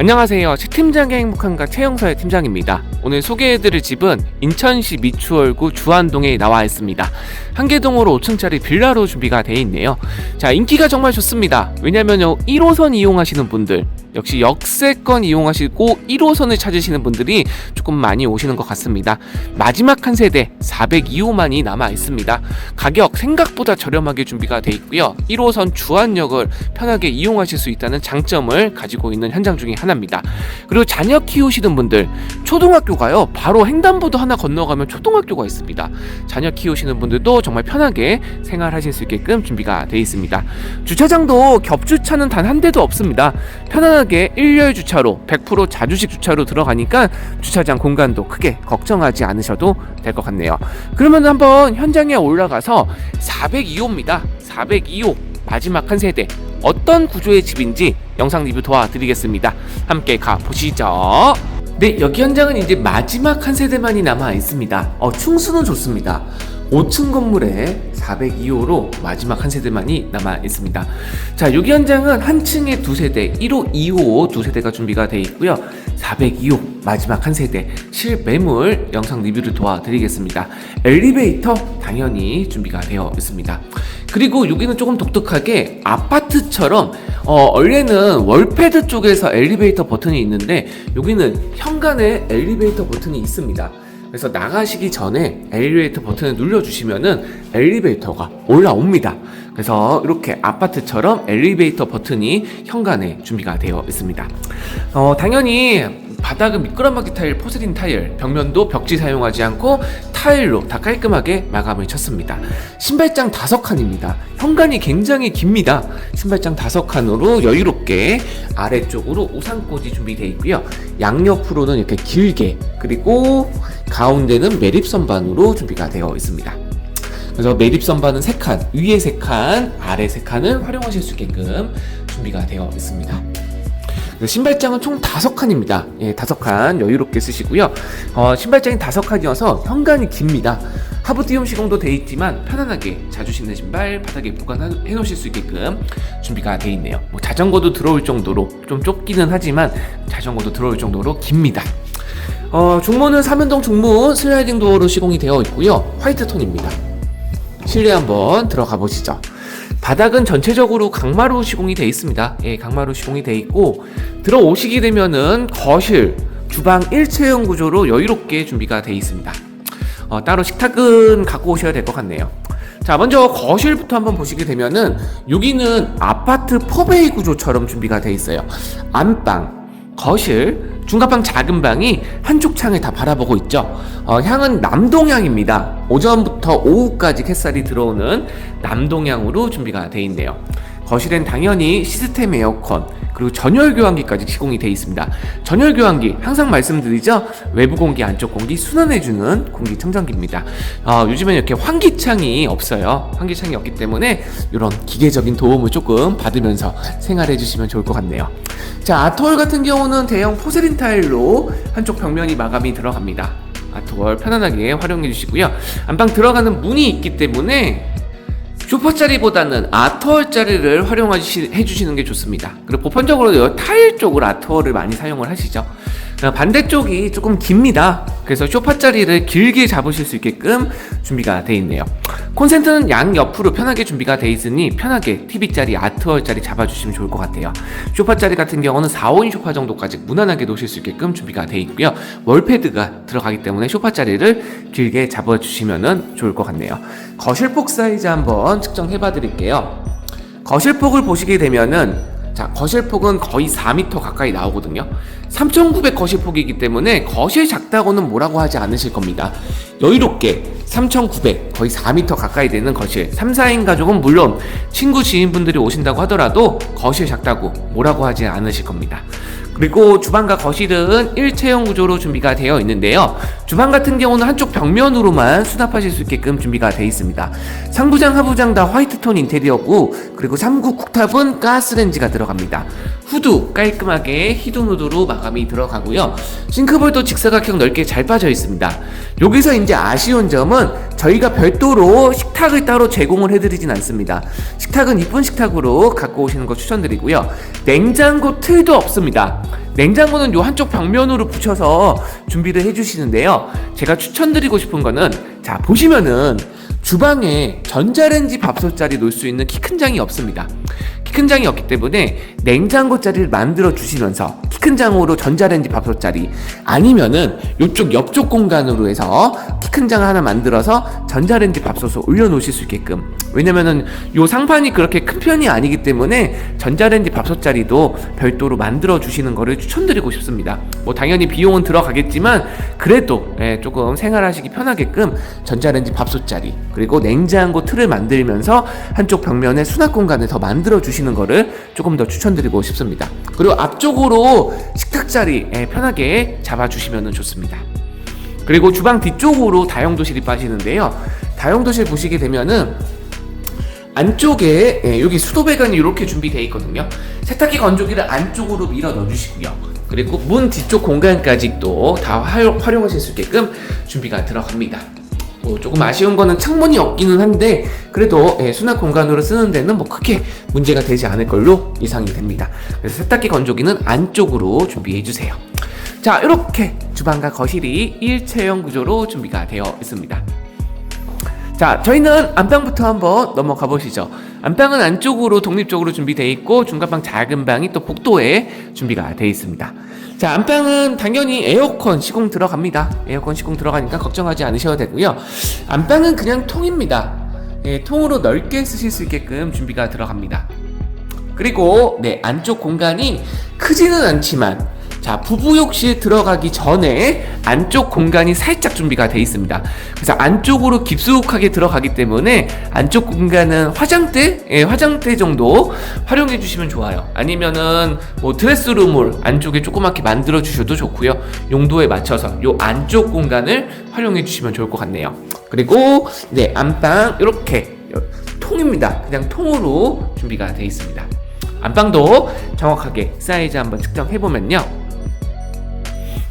안녕하세요. 최 팀장의 행복한가 최영서의 팀장입니다. 오늘 소개해드릴 집은 인천시 미추홀구 주안동에 나와 있습니다. 한계동으로 5층짜리 빌라로 준비가 되어 있네요. 자, 인기가 정말 좋습니다. 왜냐면요, 1호선 이용하시는 분들, 역시 역세권 이용하시고 1호선을 찾으시는 분들이 조금 많이 오시는 것 같습니다. 마지막 한 세대 402호만이 남아 있습니다. 가격 생각보다 저렴하게 준비가 되어 있고요. 1호선 주안역을 편하게 이용하실 수 있다는 장점을 가지고 있는 현장 중에 하나입니다. 그리고 자녀 키우시는 분들 초등학교가요. 바로 횡단보도 하나 건너가면 초등학교가 있습니다. 자녀 키우시는 분들도 정말 편하게 생활하실 수 있게끔 준비가 되어 있습니다. 주차장도 겹주차는 단 한 대도 없습니다. 편안 하게 일렬 주차로 100% 자주식 주차로 들어가니까 주차장 공간도 크게 걱정하지 않으셔도 될 것 같네요. 그러면 한번 현장에 올라가서 402호입니다. 402호 마지막 한 세대 어떤 구조의 집인지 영상 리뷰 도와드리겠습니다. 함께 가보시죠. 네, 여기 현장은 이제 마지막 한 세대만이 남아 있습니다. 어, 충수는 좋습니다. 5층 건물에 402호로 마지막 한 세대만이 남아 있습니다. 자, 여기 현장은 한 층에 두 세대, 1호, 2호 두 세대가 준비가 되어 있고요. 402호 마지막 한 세대 실매물 영상 리뷰를 도와드리겠습니다. 엘리베이터 당연히 준비가 되어 있습니다. 그리고 여기는 조금 독특하게 아파트처럼 어, 원래는 월패드 쪽에서 엘리베이터 버튼이 있는데 여기는 현관에 엘리베이터 버튼이 있습니다. 그래서 나가시기 전에 엘리베이터 버튼을 눌러주시면은 엘리베이터가 올라옵니다. 그래서 이렇게 아파트처럼 엘리베이터 버튼이 현관에 준비가 되어 있습니다. 어, 당연히 바닥은 미끄럼막이 타일, 포세린 타일, 벽면도 벽지 사용하지 않고 타일로 다 깔끔하게 마감을 쳤습니다. 신발장 다섯 칸입니다. 현관이 굉장히 깁니다. 신발장 다섯 칸으로 여유롭게 아래쪽으로 우산꽂이 준비되어 있고요. 양옆으로는 이렇게 길게 그리고 가운데는 매립 선반으로 준비가 되어 있습니다. 그래서 매립 선반은 3칸, 위에 3칸, 아래 3칸을 활용하실 수 있게끔 준비가 되어 있습니다. 신발장은 총 다섯 칸입니다. 예, 다섯 칸 여유롭게 쓰시고요. 어, 신발장이 다섯 칸이어서 현관이 깁니다. 하부띄움 시공도 돼 있지만 편안하게 자주 신는 신발 바닥에 보관해 놓으실 수 있게끔 준비가 돼 있네요. 뭐 자전거도 들어올 정도로 좀 좁기는 하지만 자전거도 들어올 정도로 깁니다. 어, 중문은 삼연동 중문 슬라이딩 도어로 시공이 되어 있고요. 화이트 톤입니다. 실내 한번 들어가 보시죠. 바닥은 전체적으로 강마루 시공이 되어 있습니다. 예, 강마루 시공이 되어 있고 들어오시게 되면은 거실, 주방 일체형 구조로 여유롭게 준비가 되어 있습니다. 어, 따로 식탁은 갖고 오셔야 될 것 같네요. 자, 먼저 거실부터 한번 보시게 되면은 여기는 아파트 퍼베이 구조처럼 준비가 되어 있어요. 안방, 거실, 중간방 작은 방이 한쪽 창을 다 바라보고 있죠. 어, 향은 남동향입니다. 오전부터 오후까지 햇살이 들어오는 남동향으로 준비가 되어 있네요. 거실엔 당연히 시스템 에어컨 그리고 전열 교환기까지 시공이 되어 있습니다. 전열 교환기 항상 말씀드리죠. 외부 공기, 안쪽 공기 순환해주는 공기청정기입니다. 어, 요즘엔 이렇게 환기창이 없어요. 환기창이 없기 때문에 이런 기계적인 도움을 조금 받으면서 생활해주시면 좋을 것 같네요. 자, 아트월 같은 경우는 대형 포세린 타일로 한쪽 벽면이 마감이 들어갑니다. 아트월 편안하게 활용해 주시고요. 안방 들어가는 문이 있기 때문에 슈퍼짜리보다는 아트월짜리를 활용해 주시는 게 좋습니다. 그리고 보편적으로 타일 쪽으로 아트월을 많이 사용을 하시죠. 반대쪽이 조금 깁니다. 그래서 쇼파짜리를 길게 잡으실 수 있게끔 준비가 되어 있네요. 콘센트는 양 옆으로 편하게 준비가 되어 있으니 편하게 TV짜리, 아트월짜리 잡아주시면 좋을 것 같아요. 쇼파짜리 같은 경우는 4, 5인 쇼파 정도까지 무난하게 놓으실 수 있게끔 준비가 되어 있고요. 월패드가 들어가기 때문에 쇼파짜리를 길게 잡아주시면 좋을 것 같네요. 거실폭 사이즈 한번 측정해 봐 드릴게요. 거실폭을 보시게 되면은 자, 거실폭은 거의 4m 가까이 나오거든요. 3,900 거실폭이기 때문에 거실 작다고는 뭐라고 하지 않으실 겁니다. 여유롭게 3,900 거의 4m 가까이 되는 거실 3, 4인 가족은 물론 친구 지인분들이 오신다고 하더라도 거실 작다고 뭐라고 하지 않으실 겁니다. 그리고 주방과 거실은 일체형 구조로 준비가 되어 있는데요. 주방 같은 경우는 한쪽 벽면으로만 수납하실 수 있게끔 준비가 되어 있습니다. 상부장, 하부장 다 화이트톤 인테리어고 그리고 3구 쿡탑은 가스렌지가 들어갑니다. 후드 깔끔하게 히든후드로 마감이 들어가고요. 싱크볼도 직사각형 넓게 잘 빠져 있습니다. 여기서 이제 아쉬운 점은 저희가 별도로 식탁을 따로 제공을 해드리진 않습니다. 식탁은 이쁜 식탁으로 갖고 오시는 거 추천드리고요. 냉장고 틀도 없습니다. 냉장고는 요 한쪽 벽면으로 붙여서 준비를 해주시는데요. 제가 추천드리고 싶은 거는 자 보시면은 주방에 전자레인지 밥솥 자리 놓을 수 있는 키 큰 장이 없습니다. 키 큰 장이 없기 때문에 냉장고 자리를 만들어 주시면서 키 큰 장으로 전자레인지 밥솥 자리 아니면은 요쪽 옆쪽 공간으로 해서 키 큰 장 하나 만들어서 전자레인지 밥솥을 올려 놓으실 수 있게끔 왜냐면은 요 상판이 그렇게 큰 편이 아니기 때문에 전자레인지 밥솥 자리도 별도로 만들어 주시는 거를 추천드리고 싶습니다. 뭐 당연히 비용은 들어가겠지만 그래도 예, 조금 생활하시기 편하게끔 전자레인지 밥솥 자리 그리고 냉장고 틀을 만들면서 한쪽 벽면에 수납 공간을 더 만들어 주시는 거를 조금 더 추천드리고 싶습니다. 그리고 앞쪽으로 식탁 자리 예, 편하게 잡아 주시면 좋습니다. 그리고 주방 뒤쪽으로 다용도실이 빠지는데요. 다용도실 보시게 되면은 안쪽에 예, 여기 수도 배관이 이렇게 준비되어 있거든요. 세탁기 건조기를 안쪽으로 밀어 넣어주시고요. 그리고 문 뒤쪽 공간까지 또 다 활용하실 수 있게끔 준비가 들어갑니다. 뭐 조금 아쉬운 거는 창문이 없기는 한데 그래도 예, 수납 공간으로 쓰는 데는 뭐 크게 문제가 되지 않을 걸로 예상이 됩니다. 그래서 세탁기 건조기는 안쪽으로 준비해 주세요. 자, 이렇게 주방과 거실이 일체형 구조로 준비가 되어 있습니다. 자, 저희는 안방부터 한번 넘어가 보시죠. 안방은 안쪽으로 독립적으로 준비되어 있고 중간방 작은 방이 또 복도에 준비가 되어 있습니다. 자, 안방은 당연히 에어컨 시공 들어갑니다. 에어컨 시공 들어가니까 걱정하지 않으셔도 되고요. 안방은 그냥 통입니다. 예, 통으로 넓게 쓰실 수 있게끔 준비가 들어갑니다. 그리고 네, 안쪽 공간이 크지는 않지만 자, 부부욕실 들어가기 전에 안쪽 공간이 살짝 준비가 되어 있습니다. 그래서 안쪽으로 깊숙하게 들어가기 때문에 안쪽 공간은 화장대, 예, 화장대 정도 활용해 주시면 좋아요. 아니면은 뭐 드레스룸을 안쪽에 조그맣게 만들어 주셔도 좋고요. 용도에 맞춰서 요 안쪽 공간을 활용해 주시면 좋을 것 같네요. 그리고 네, 안방 이렇게 통입니다. 그냥 통으로 준비가 되어 있습니다. 안방도 정확하게 사이즈 한번 측정해 보면요.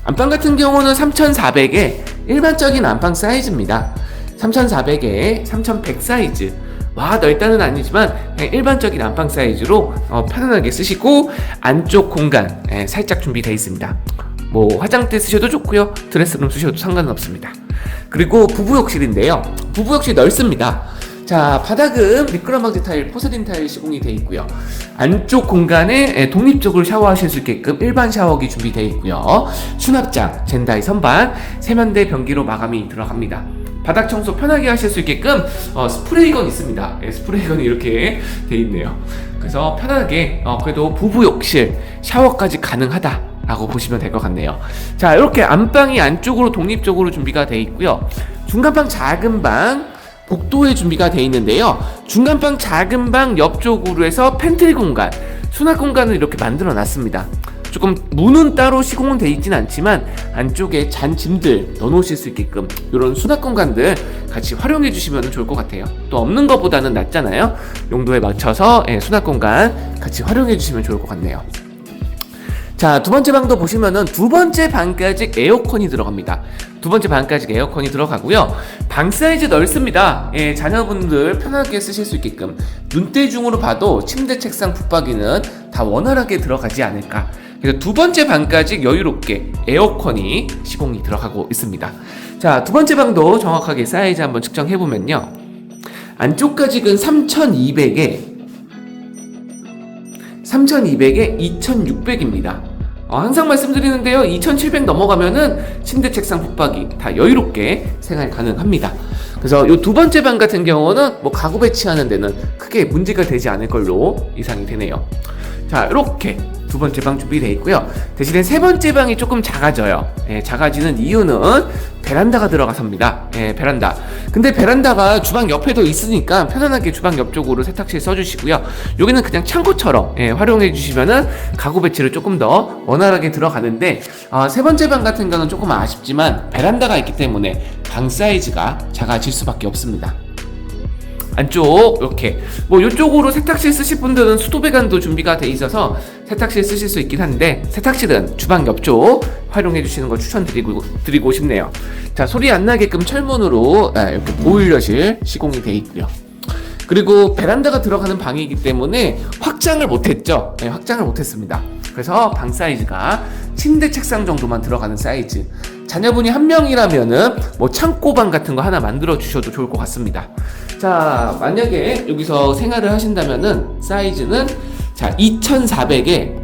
안방 같은 경우는 3400에 일반적인 안방 사이즈입니다. 3400에 3100 사이즈. 와 넓다는 아니지만 일반적인 안방 사이즈로 어, 편안하게 쓰시고 안쪽 공간 예, 살짝 준비되어 있습니다. 뭐 화장대 쓰셔도 좋고요 드레스룸 쓰셔도 상관 없습니다. 그리고 부부욕실인데요. 부부욕실 넓습니다. 자 바닥은 미끄럼 방지 타일, 포세린 타일 시공이 되어 있고요. 안쪽 공간에 예, 독립적으로 샤워하실 수 있게끔 일반 샤워기 준비되어 있고요. 수납장, 젠다이 선반, 세면대 변기로 마감이 들어갑니다. 바닥 청소 편하게 하실 수 있게끔 어, 스프레이건 있습니다. 예, 스프레이건이 이렇게 되어 있네요. 그래서 편하게 어, 그래도 부부 욕실 샤워까지 가능하다. 라고 보시면 될 것 같네요. 자, 이렇게 안방이 안쪽으로 독립적으로 준비가 되어 있고요. 중간방 작은 방, 복도에 준비가 되어 있는데요. 중간방 작은 방 옆쪽으로 해서 팬트리 공간, 수납 공간을 이렇게 만들어 놨습니다. 조금 문은 따로 시공은 되어 있진 않지만 안쪽에 잔 짐들 넣어놓으실 수 있게끔 이런 수납 공간들 같이 활용해 주시면 좋을 것 같아요. 또 없는 것보다는 낫잖아요. 용도에 맞춰서 예, 수납 공간 같이 활용해 주시면 좋을 것 같네요. 자, 두 번째 방도 보시면은 두 번째 방까지 에어컨이 들어갑니다. 두 번째 방까지 에어컨이 들어가고요. 방 사이즈 넓습니다. 예, 자녀분들 편하게 쓰실 수 있게끔 눈대중으로 봐도 침대, 책상, 붙박이는 다 원활하게 들어가지 않을까. 그래서 두 번째 방까지 여유롭게 에어컨이 시공이 들어가고 있습니다. 자, 두 번째 방도 정확하게 사이즈 한번 측정해 보면요. 안쪽까지는 3200에 3200에 2600입니다. 어, 항상 말씀드리는데요. 2700 넘어가면은 침대 책상 붙박이 다 여유롭게 생활 가능합니다. 그래서 이두 번째 방 같은 경우는 뭐 가구 배치하는 데는 크게 문제가 되지 않을 걸로 예상이 되네요. 자, 이렇게 두 번째 방 준비되어 있고요. 대신에 세 번째 방이 조금 작아져요. 예, 작아지는 이유는 베란다가 들어가서입니다. 예, 베란다. 근데 베란다가 주방 옆에도 있으니까 편안하게 주방 옆쪽으로 세탁실 써주시고요. 여기는 그냥 창고처럼 예, 활용해 주시면은 가구 배치를 조금 더 원활하게 들어가는데 어, 세 번째 방 같은 경우는 조금 아쉽지만 베란다가 있기 때문에 방 사이즈가 작아질 수밖에 없습니다. 안쪽 이렇게 뭐 이쪽으로 세탁실 쓰실 분들은 수도 배관도 준비가 돼 있어서 세탁실 쓰실 수 있긴 한데 세탁실은 주방 옆쪽 활용해 주시는 걸 추천드리고 드리고 싶네요. 자 소리 안 나게끔 철문으로 아, 이렇게 보일러실 시공이 돼 있고요. 그리고 베란다가 들어가는 방이기 때문에 확장을 못했죠. 네, 확장을 못했습니다. 그래서 방 사이즈가 침대 책상 정도만 들어가는 사이즈. 자녀분이 한 명이라면은 뭐 창고방 같은 거 하나 만들어 주셔도 좋을 것 같습니다. 자, 만약에 여기서 생활을 하신다면은 사이즈는 자, 2,400에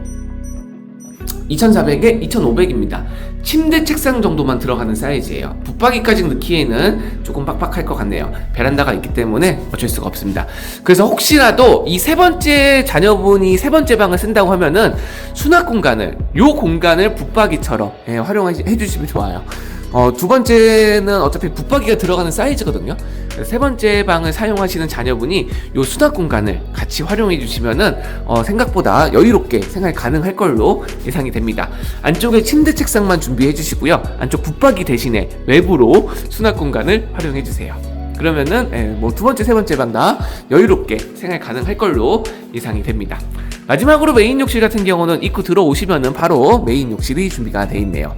2,400에 2,500입니다. 침대 책상 정도만 들어가는 사이즈예요. 붙박이까지 넣기에는 조금 빡빡할 것 같네요. 베란다가 있기 때문에 어쩔 수가 없습니다. 그래서 혹시라도 이 세 번째 자녀분이 세 번째 방을 쓴다고 하면은 수납 공간을 요 공간을 붙박이처럼 예, 활용해 주시면 좋아요. 어, 두 번째는 어차피 붙박이가 들어가는 사이즈거든요. 세 번째 방을 사용하시는 자녀분이 요 수납 공간을 같이 활용해 주시면은 어, 생각보다 여유롭게 생활 가능할 걸로 예상이 됩니다. 안쪽에 침대 책상만 준비해 주시고요. 안쪽 붙박이 대신에 외부로 수납 공간을 활용해 주세요. 그러면은 예, 뭐두 번째 세 번째 방 다 여유롭게 생활 가능할 걸로 예상이 됩니다. 마지막으로 메인 욕실 같은 경우는 입구 들어오시면은 바로 메인 욕실이 준비가 되어 있네요.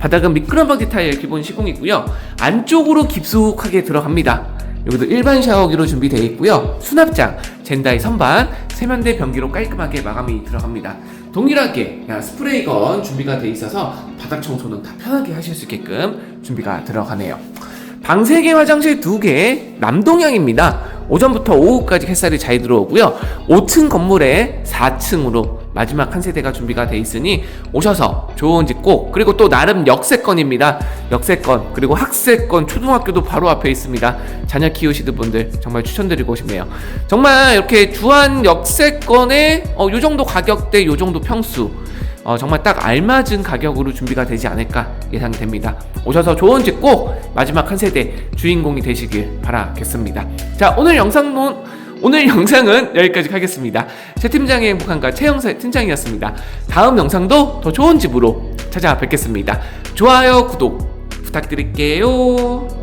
바닥은 미끄럼방 디타일 기본 시공이고요. 안쪽으로 깊숙하게 들어갑니다. 여기도 일반 샤워기로 준비되어 있고요. 수납장, 젠다이 선반, 세면대 변기로 깔끔하게 마감이 들어갑니다. 동일하게 야, 스프레이건 준비가 되어 있어서 바닥 청소는 다 편하게 하실 수 있게끔 준비가 들어가네요. 방 3개, 화장실 2개, 남동향입니다. 오전부터 오후까지 햇살이 잘 들어오고요. 5층 건물에 4층으로 마지막 한 세대가 준비가 돼 있으니 오셔서 좋은 집 꼭 그리고 또 나름 역세권입니다. 역세권 그리고 학세권 초등학교도 바로 앞에 있습니다. 자녀 키우시는 분들 정말 추천드리고 싶네요. 정말 이렇게 주한 역세권에 어, 요 정도 가격대 요 정도 평수 어, 정말 딱 알맞은 가격으로 준비가 되지 않을까 예상이 됩니다. 오셔서 좋은 집 꼭 마지막 한 세대 주인공이 되시길 바라겠습니다. 자, 오늘 영상은 오늘 영상은 여기까지 하겠습니다. 제 팀장의 행복한가 최영사 팀장이었습니다. 다음 영상도 더 좋은 집으로 찾아뵙겠습니다. 좋아요, 구독 부탁드릴게요.